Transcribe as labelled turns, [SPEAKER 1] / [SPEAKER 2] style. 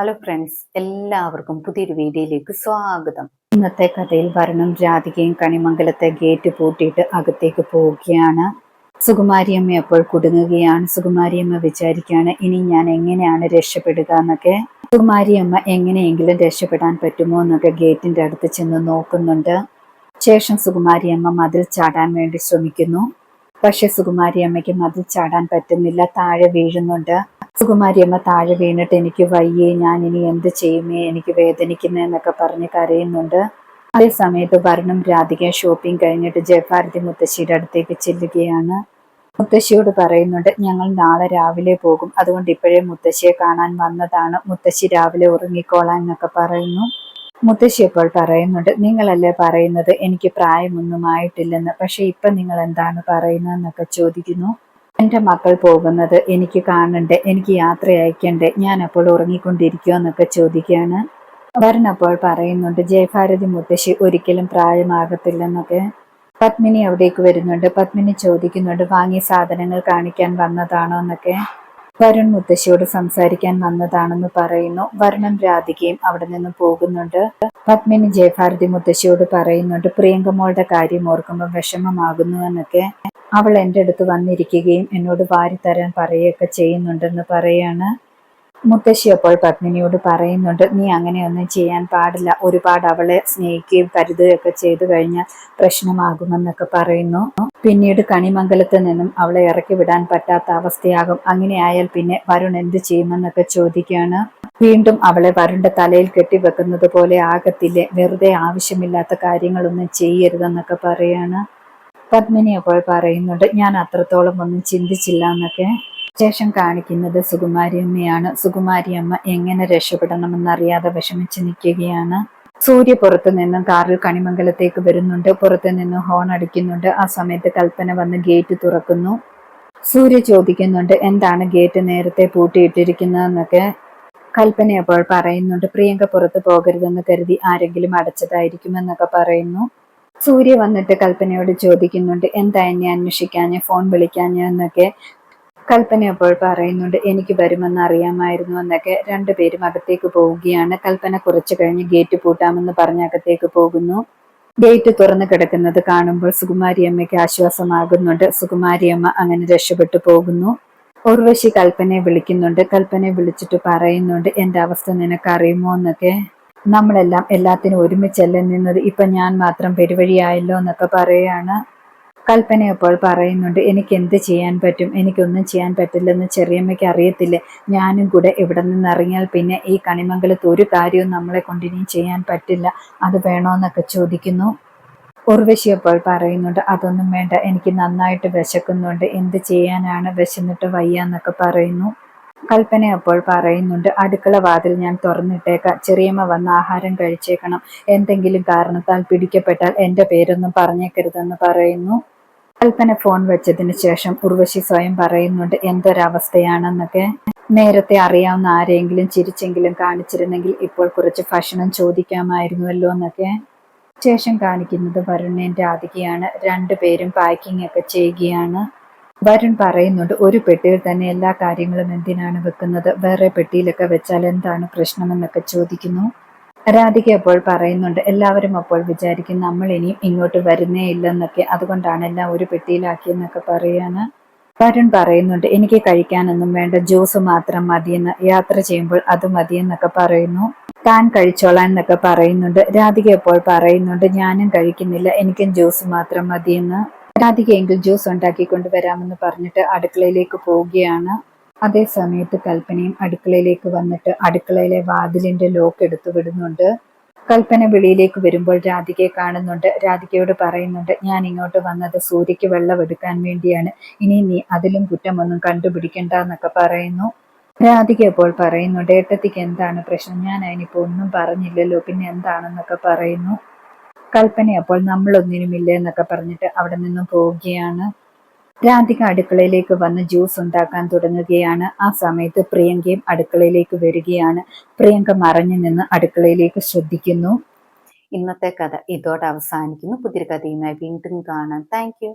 [SPEAKER 1] Hello friends എല്ലാവർക്കും പുതിയൊരു വീഡിയോയിലേക്ക് സ്വാഗതം. ഇന്നത്തെ കഥയിൽ വരണം രാധികയും കണിമംഗലത്തെ ഗേറ്റ് പൂട്ടിയിട്ട് അകത്തേക്ക് പോവുകയാണ്. സുകുമാരിയമ്മ അപ്പോൾ കുടുങ്ങുകയാണ്. സുകുമാരിയമ്മ വിചാരിക്കുകയാണ് ഇനി ഞാൻ എങ്ങനെയാണ് രക്ഷപ്പെടുക എന്നൊക്കെ. സുകുമാരിയമ്മ എങ്ങനെയെങ്കിലും രക്ഷപ്പെടാൻ പറ്റുമോ എന്നൊക്കെ ഗേറ്റിന്റെ അടുത്ത് ചെന്ന് നോക്കുന്നുണ്ട്. ശേഷം സുകുമാരിയമ്മ മതിൽ ചാടാൻ വേണ്ടി ശ്രമിക്കുന്നു. പക്ഷെ സുകുമാരിയമ്മയ്ക്ക് മതിൽ ചാടാൻ പറ്റുന്നില്ല താഴെ വീഴുന്നുണ്ട്. സുകുമാരിയമ്മ താഴെ വീണിട്ട് എനിക്ക് വയ്യേ ഞാൻ ഇനി എന്ത് ചെയ്യുമേ എനിക്ക് വേദനിക്കുന്നതെന്നൊക്കെ പറഞ്ഞ് കരയുന്നുണ്ട്. അതേ സമയത്ത് വരണം രാധിക ഷോപ്പിംഗ് കഴിഞ്ഞിട്ട് ജയഭാരതി മുത്തശ്ശിയുടെ അടുത്തേക്ക് ചെല്ലുകയാണ്. മുത്തശ്ശിയോട് പറയുന്നുണ്ട് ഞങ്ങൾ നാളെ രാവിലെ പോകും. അതുകൊണ്ട് ഇപ്പോഴേ മുത്തശ്ശിയെ കാണാൻ വന്നതാണ്. മുത്തശ്ശി രാവിലെ ഉറങ്ങിക്കോളാൻ എന്നൊക്കെ പറയുന്നു. മുത്തശ്ശി ഇപ്പോൾ പറയുന്നുണ്ട് നിങ്ങളല്ലേ പറയുന്നത്? എനിക്ക് പ്രായമൊന്നും ആയിട്ടില്ലെന്ന്. പക്ഷെ ഇപ്പം നിങ്ങൾ എന്താണ് പറയുന്നതെന്നൊക്കെ ചോദിക്കുന്നു. എന്റെ മക്കൾ പോകുന്നത് എനിക്ക് കാണണ്ടേ എനിക്ക് യാത്ര അയക്കണ്ടേ ഞാൻ അപ്പോൾ ഉറങ്ങിക്കൊണ്ടിരിക്കുമോ എന്നൊക്കെ ചോദിക്കുകയാണ് വരുന്നപ്പോൾ പറയുന്നുണ്ട് ജയഭാരതി മുത്തശ്ശി ഒരിക്കലും പ്രായമാകത്തില്ലെന്നൊക്കെ. പത്മിനി അവിടേക്ക് വരുന്നുണ്ട്. പത്മിനി ചോദിക്കുന്നുണ്ട് വാങ്ങിയ സാധനങ്ങൾ കാണിക്കാൻ വന്നതാണോ എന്നൊക്കെ വരുൺ മുത്തശ്ശിയോട് സംസാരിക്കാൻ വന്നതാണെന്ന് പറയുന്നു. വരുണൻ രാധികയും അവിടെ നിന്ന് പോകുന്നുണ്ട്. പത്മിനി ജയഭാരതി മുത്തശ്ശിയോട് പറയുന്നുണ്ട് പ്രിയങ്കമോളുടെ കാര്യം ഓർക്കുമ്പോൾ വിഷമമാകുന്നു എന്നൊക്കെ. അവൾ എന്റെ അടുത്ത് വന്നിരിക്കുകയും എന്നോട് വാരിത്തരാൻ പറയുകയൊക്കെ ചെയ്യുന്നുണ്ടെന്ന് പറയാണ്. മുത്തശ്ശി അപ്പോൾ പത്മിനിയോട് പറയുന്നുണ്ട് നീ അങ്ങനെയൊന്നും ചെയ്യാൻ പാടില്ല. ഒരുപാട് അവളെ സ്നേഹിക്കുകയും കരുതുകയൊക്കെ ചെയ്തു കഴിഞ്ഞാൽ പ്രശ്നമാകുമെന്നൊക്കെ പറയുന്നു. പിന്നീട് കണിമംഗലത്ത് നിന്നും അവളെ ഇറക്കി വിടാൻ പറ്റാത്ത അവസ്ഥയാകും. അങ്ങനെയായാൽ പിന്നെ വരുൺ എന്ത് ചെയ്യുമെന്നൊക്കെ ചോദിക്കുകയാണ്. വീണ്ടും അവളെ വരുണിന്റെ തലയിൽ കെട്ടിവെക്കുന്നത് പോലെ ആകത്തില്ലേ? വെറുതെ ആവശ്യമില്ലാത്ത കാര്യങ്ങളൊന്നും ചെയ്യരുതെന്നൊക്കെ പറയാണ്. പത്മിനി അപ്പോൾ പറയുന്നുണ്ട് ഞാൻ അത്രത്തോളം ഒന്നും ചിന്തിച്ചില്ല എന്നൊക്കെ ശേഷം കാണിക്കുന്നത് സുകുമാരി അമ്മയാണ്. സുകുമാരി അമ്മ എങ്ങനെ രക്ഷപ്പെടണമെന്നറിയാതെ വിഷമിച്ച് നിൽക്കുകയാണ്. സൂര്യ പുറത്തു നിന്നും കാറിൽ കണിമംഗലത്തേക്ക് വരുന്നുണ്ട്. പുറത്തു നിന്നും ഹോൺ അടിക്കുന്നുണ്ട്. ആ സമയത്ത് കൽപ്പന വന്ന് ഗേറ്റ് തുറക്കുന്നു. സൂര്യ ചോദിക്കുന്നുണ്ട് എന്താണ് ഗേറ്റ് നേരത്തെ പൂട്ടിയിട്ടിരിക്കുന്നതെന്നൊക്കെ? കൽപ്പന അപ്പോൾ പറയുന്നുണ്ട് പ്രിയങ്ക പുറത്ത് പോകരുതെന്ന് കരുതി ആരെങ്കിലും അടച്ചതായിരിക്കുമെന്നൊക്കെ പറയുന്നു. സൂര്യ വന്നിട്ട് കൽപ്പനയോട് ചോദിക്കുന്നുണ്ട് എന്താ എന്നെ അന്വേഷിക്കാഞ്ഞ്? ഫോൺ വിളിക്കാഞ്ഞ്? എന്നൊക്കെ കൽപ്പന അപ്പോൾ പറയുന്നുണ്ട് എനിക്ക് വരുമെന്ന് അറിയാമായിരുന്നു എന്നൊക്കെ. രണ്ടുപേരും അകത്തേക്ക് പോവുകയാണ്. കൽപ്പന കുറച്ചു കഴിഞ്ഞ് ഗേറ്റ് പൂട്ടാമെന്ന് പറഞ്ഞ് അകത്തേക്ക് പോകുന്നു. ഗേറ്റ് തുറന്നു കിടക്കുന്നത് കാണുമ്പോൾ സുകുമാരി അമ്മയ്ക്ക് ആശ്വാസമാകുന്നുണ്ട്. സുകുമാരി അമ്മ അങ്ങനെ രക്ഷപ്പെട്ടു പോകുന്നു. ഉർവശി കൽപ്പനയെ വിളിക്കുന്നുണ്ട്. കൽപ്പനയെ വിളിച്ചിട്ട് പറയുന്നുണ്ട് എന്റെ അവസ്ഥ നിനക്കറിയുമോ? എന്നൊക്കെ. നമ്മളെല്ലാം എല്ലാത്തിനും ഒരുമിച്ചല്ല നിന്നത്? ഇപ്പൊ ഞാൻ മാത്രം പെരുവഴിയായല്ലോ എന്നൊക്കെ പറയാണ്. കൽപ്പന അപ്പോൾ പറയുന്നുണ്ട് എനിക്ക് എന്ത് ചെയ്യാൻ പറ്റും? എനിക്കൊന്നും ചെയ്യാൻ പറ്റില്ലെന്ന് ചെറിയമ്മയ്ക്ക് അറിയത്തില്ല? ഞാനും കൂടെ ഇവിടെ നിന്ന് ഇറങ്ങിയാൽ പിന്നെ ഈ കണിമംഗലത്ത് ഒരു കാര്യവും നമ്മളെ കൊണ്ട് കൊണ്ടിനിയും ചെയ്യാൻ പറ്റില്ല. അത് വേണോന്നൊക്കെ ചോദിക്കുന്നു. ഉർവശി അപ്പോൾ പറയുന്നുണ്ട് അതൊന്നും വേണ്ട. എനിക്ക് നന്നായിട്ട് വിശക്കുന്നുണ്ട്. എന്ത് ചെയ്യാനാണ് വിശന്നിട്ട് വയ്യ എന്നൊക്കെ പറയുന്നു. കൽപ്പന അപ്പോൾ പറയുന്നുണ്ട് അടുക്കള വാതിൽ ഞാൻ തുറന്നിട്ടേക്കാം. ചെറിയമ്മ വന്ന് ആഹാരം കഴിച്ചേക്കണം. എന്തെങ്കിലും കാരണത്താൽ പിടിക്കപ്പെട്ടാൽ എന്റെ പേരൊന്നും പറഞ്ഞേക്കരുതെന്ന് പറയുന്നു. കൽപ്പന ഫോൺ വെച്ചതിന് ശേഷം ഉർവശി സ്വയം പറയുന്നുണ്ട് എന്തൊരവസ്ഥയാണെന്നൊക്കെ. നേരത്തെ അറിയാവുന്ന ആരെങ്കിലും ചിരിച്ചെങ്കിലും കാണിച്ചിരുന്നെങ്കിൽ ഇപ്പോൾ കുറച്ച് ഭക്ഷണം ചോദിക്കാമായിരുന്നുവല്ലോ എന്നൊക്കെ. ശേഷം കാണിക്കുന്നത് വരുണേന്റെ രാധികയാണ് രണ്ടുപേരും പാക്കിംഗ് ഒക്കെ ചെയ്യുകയാണ്. വരുൺ പറയുന്നുണ്ട് ഒരു പെട്ടിയിൽ തന്നെ എല്ലാ കാര്യങ്ങളും എന്തിനാണ് വെക്കുന്നത്? വേറെ പെട്ടിയിലൊക്കെ വെച്ചാൽ എന്താണ് പ്രശ്നമെന്നൊക്കെ ചോദിക്കുന്നു. രാധിക അപ്പോൾ പറയുന്നുണ്ട് എല്ലാവരും അപ്പോൾ വിചാരിക്കും നമ്മൾ ഇനിയും ഇങ്ങോട്ട് വരുന്നേ ഇല്ലെന്നൊക്കെ. അതുകൊണ്ടാണ് എല്ലാം ഒരു പെട്ടിയിലാക്കിയെന്നൊക്കെ പറയാണ്. വരുൺ പറയുന്നുണ്ട് എനിക്ക് കഴിക്കാനൊന്നും വേണ്ട ജ്യൂസ് മാത്രം മതിയെന്ന്. യാത്ര ചെയ്യുമ്പോൾ അത് മതിയെന്നൊക്കെ പറയുന്നു. താൻ കഴിച്ചോളാം എന്നൊക്കെ പറയുന്നുണ്ട്. രാധിക അപ്പോൾ പറയുന്നുണ്ട് ഞാനും കഴിക്കുന്നില്ല എനിക്കും ജ്യൂസ് മാത്രം മതിയെന്ന്. രാധികയെങ്കിൽ ജ്യൂസ് ഉണ്ടാക്കിക്കൊണ്ട് കൊണ്ടുവരാമെന്ന് പറഞ്ഞിട്ട് അടുക്കളയിലേക്ക് പോവുകയാണ്. അതേ സമയത്ത് കൽപ്പനയും അടുക്കളയിലേക്ക് വന്നിട്ട് അടുക്കളയിലെ വാതിലിന്റെ ലോക്ക് എടുത്തു വിടുന്നുണ്ട്. കൽപ്പന വെളിയിലേക്ക് വരുമ്പോൾ രാധികയെ കാണുന്നുണ്ട്. രാധികയോട് പറയുന്നുണ്ട് ഞാൻ ഇങ്ങോട്ട് വന്നത് സൂര്യക്ക് വെള്ളം എടുക്കാൻ വേണ്ടിയാണ്. ഇനി നീ അതിലും കുറ്റമൊന്നും കണ്ടുപിടിക്കണ്ട എന്നൊക്കെ പറയുന്നു. രാധിക ഇപ്പോൾ പറയുന്നുണ്ട് ഏട്ടത്തിക്ക് എന്താണ് പ്രശ്നം? ഞാൻ അതിനിപ്പോ ഒന്നും പറഞ്ഞില്ലല്ലോ. പിന്നെ എന്താണെന്നൊക്കെ പറയുന്നു. കൽപ്പന അപ്പോൾ നമ്മളൊന്നിനുമില്ല എന്നൊക്കെ പറഞ്ഞിട്ട് അവിടെ നിന്നും പോവുകയാണ്. രാധിക അടുക്കളയിലേക്ക് വന്ന് ജ്യൂസ് ഉണ്ടാക്കാൻ തുടങ്ങുകയാണ്. ആ സമയത്ത് പ്രിയങ്കയും അടുക്കളയിലേക്ക് വരികയാണ്. പ്രിയങ്ക മറഞ്ഞു നിന്ന് അടുക്കളയിലേക്ക് ശ്രദ്ധിക്കുന്നു.
[SPEAKER 2] ഇന്നത്തെ കഥ ഇതോടെ അവസാനിക്കുന്നു. പുതിയ കഥയുമായി വീണ്ടും കാണാം. താങ്ക്